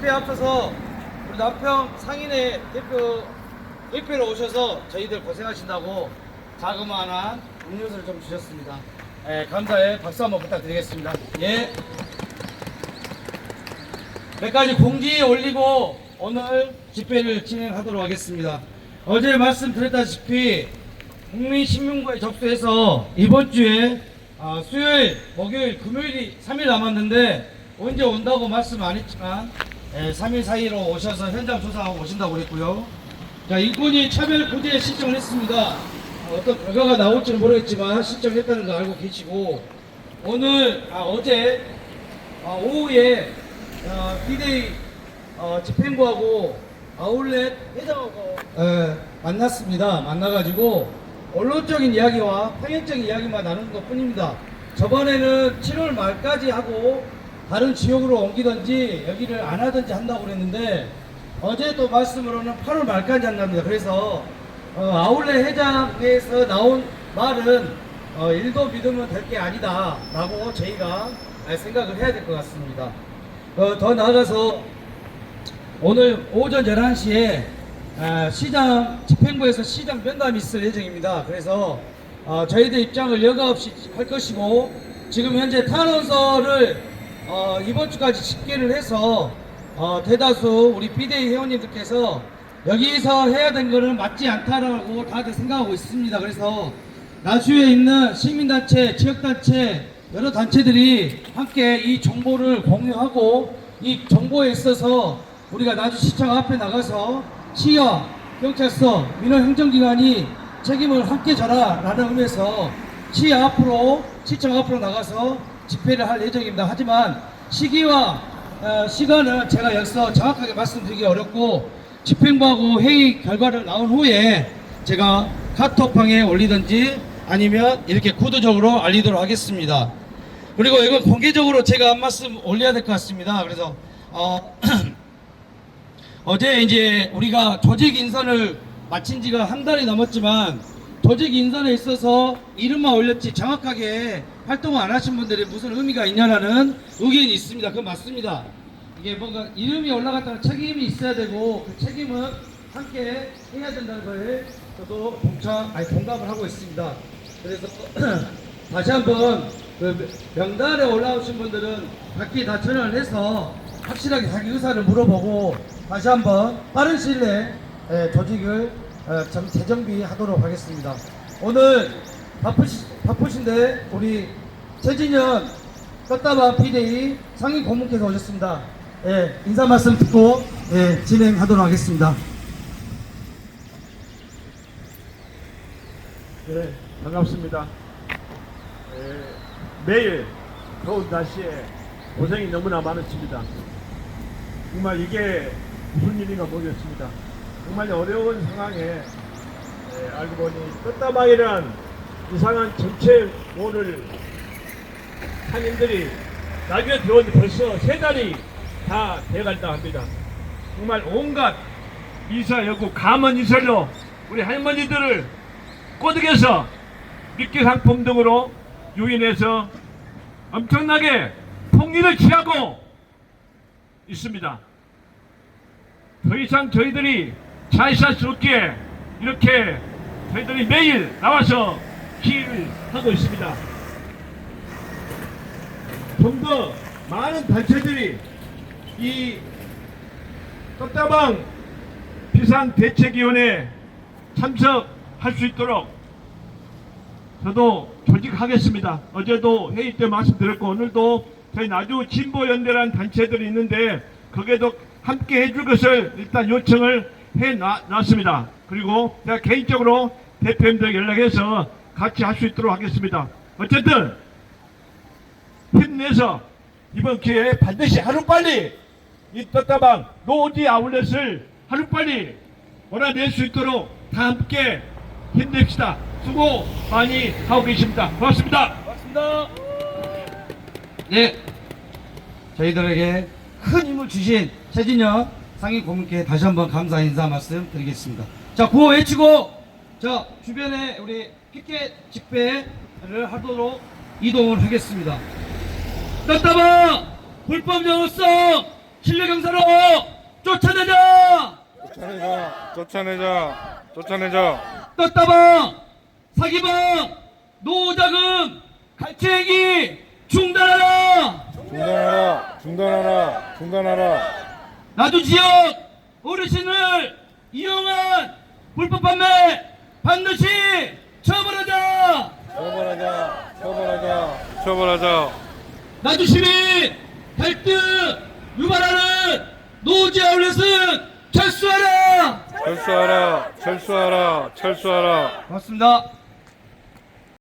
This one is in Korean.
집회에 앞서서 우리 남평 상인회 대표 의회로 오셔서 저희들 고생하신다고 자그마한 음료수를 좀 주셨습니다. 예, 감사의 박수 한번 부탁드리겠습니다. 예. 몇 가지 공지 올리고 오늘 집회를 진행하도록 하겠습니다. 어제 말씀드렸다시피 국민신문고에 접수해서 이번 주에 아, 수요일, 목요일, 금요일이 3일 남았는데 언제 온다고 말씀 안 했지만 예, 3일 사이로 오셔서 현장 조사하고 오신다고 그랬고요. 자, 인권위 차별 구제에 신청을 했습니다. 어, 어떤 결과가 나올지는 모르겠지만 신청했다는 거 알고 계시고 오늘 아, 어제 아, 오후에 어, 디데이 어, 집행부하고 아울렛 회장하고 에, 만났습니다. 만나가지고 언론적인 이야기와 평행적인 이야기만 나누는 것 뿐입니다. 저번에는 7월 말까지 하고 다른 지역으로 옮기든지 여기를 안 하든지 한다고 그랬는데 어제 또 말씀으로는 8월 말까지 한답니다. 그래서 어, 아울렛 회장에서 나온 말은 어, 일도 믿으면 될 게 아니다 라고 저희가 생각을 해야 될 것 같습니다. 어, 더 나아가서 오늘 오전 11시에 아, 시장 집행부에서 시장 면담이 있을 예정입니다. 그래서 어, 저희들 입장을 여과 없이 할 것이고 지금 현재 탄원서를 어, 이번 주까지 집계를 해서 어, 대다수 우리 비대위 회원님들께서 여기서 해야 되는 거는 맞지 않다라고 다들 생각하고 있습니다. 그래서 나주에 있는 시민단체, 지역단체, 여러 단체들이 함께 이 정보를 공유하고 이 정보에 있어서 우리가 나주시청 앞에 나가서 시와 경찰서, 민원행정기관이 책임을 함께 져라 라는 의미에서 시 앞으로 시청 앞으로 나가서 집회를 할 예정입니다. 하지만 시기와 어, 시간은 제가 여기서 정확하게 말씀드리기 어렵고 집행부하고 회의 결과를 나온 후에 제가 카톡방에 올리든지 아니면 이렇게 구두적으로 알리도록 하겠습니다. 그리고 이건 공개적으로 제가 한 말씀 올려야 될 것 같습니다. 그래서 어, 어제 이제 우리가 조직 인선을 마친 지가 한 달이 넘었지만 조직 인선에 있어서 이름만 올렸지 정확하게 활동을 안 하신 분들이 무슨 의미가 있냐라는 의견이 있습니다. 그건 맞습니다. 이게 뭔가 이름이 올라갔다는 책임이 있어야 되고 그 책임은 함께 해야 된다는 거에 저도 동참, 아니 동감을 하고 있습니다. 그래서 다시 한번 그 명단에 올라오신 분들은 각기 다 전화를 해서 확실하게 자기 의사를 물어보고 다시 한번 빠른 시일 내에 예, 조직을 어, 정- 재정비하도록 하겠습니다. 오늘 바쁘시, 바쁘신데 우리 최진현 떴다방 PDA 상임 고문께서 오셨습니다. 예, 인사 말씀 듣고 예, 진행하도록 하겠습니다. 네, 반갑습니다. 에, 매일 더운 날씨에 고생이 너무나 많으십니다. 정말 이게 무슨 일인가 모르겠습니다. 정말 어려운 상황에 에, 알고 보니 끝다방이란 이상한 정체모를 상인들이 나중에 들어온 지 벌써 세 달이 다 돼간다 합니다. 정말 온갖 이사 여구 감언 이설로 우리 할머니들을 꼬드겨서 미끼 상품 등으로 유인해서 엄청나게 폭리를 취하고 있습니다. 더 이상 저희들이 없기에 이렇게 저희들이 매일 나와서 하고 있습니다. 좀 더 많은 단체들이 이 떡다방 비상대책위원회에 참석할 수 있도록 저도 조직하겠습니다. 어제도 회의 때 말씀드렸고 오늘도 저희 나주 진보연대라는 단체들이 있는데 거기에도 함께 해줄 것을 일단 요청을 해 놨습니다. 그리고 제가 개인적으로 대표님들 연락해서 같이 할 수 있도록 하겠습니다. 어쨌든 힘내서 이번 기회에 반드시 하루빨리 이 떴다방 노지 아울렛을 하루빨리 몰아낼 수 있도록 다 함께 힘냅시다. 수고 많이 하고 계십니다. 고맙습니다. 고맙습니다. 네. 저희들에게 큰 힘을 주신 최진영 상임 고문께 다시 한번 감사 인사 말씀 드리겠습니다. 자, 구호 외치고, 자, 주변에 우리 피켓 집회를 하도록 이동을 하겠습니다. 떴다방! 불법 영업성! 실내 경사로 쫓아내자 쫓아내자, 쫓아내자, 쫓아내자, 떴다방 사기방 노자금 갈취행위 중단하라 중단하라, 중단하라, 중단하라, 나주 지역 어르신을 이용한 불법 판매 반드시 처벌하자! 처벌하자, 처벌하자, 처벌하자, 나주 시민 갈등 유발하는 노지 아울렛은 철수하라! 철수하라, 철수하라, 철수하라. 고맙습니다.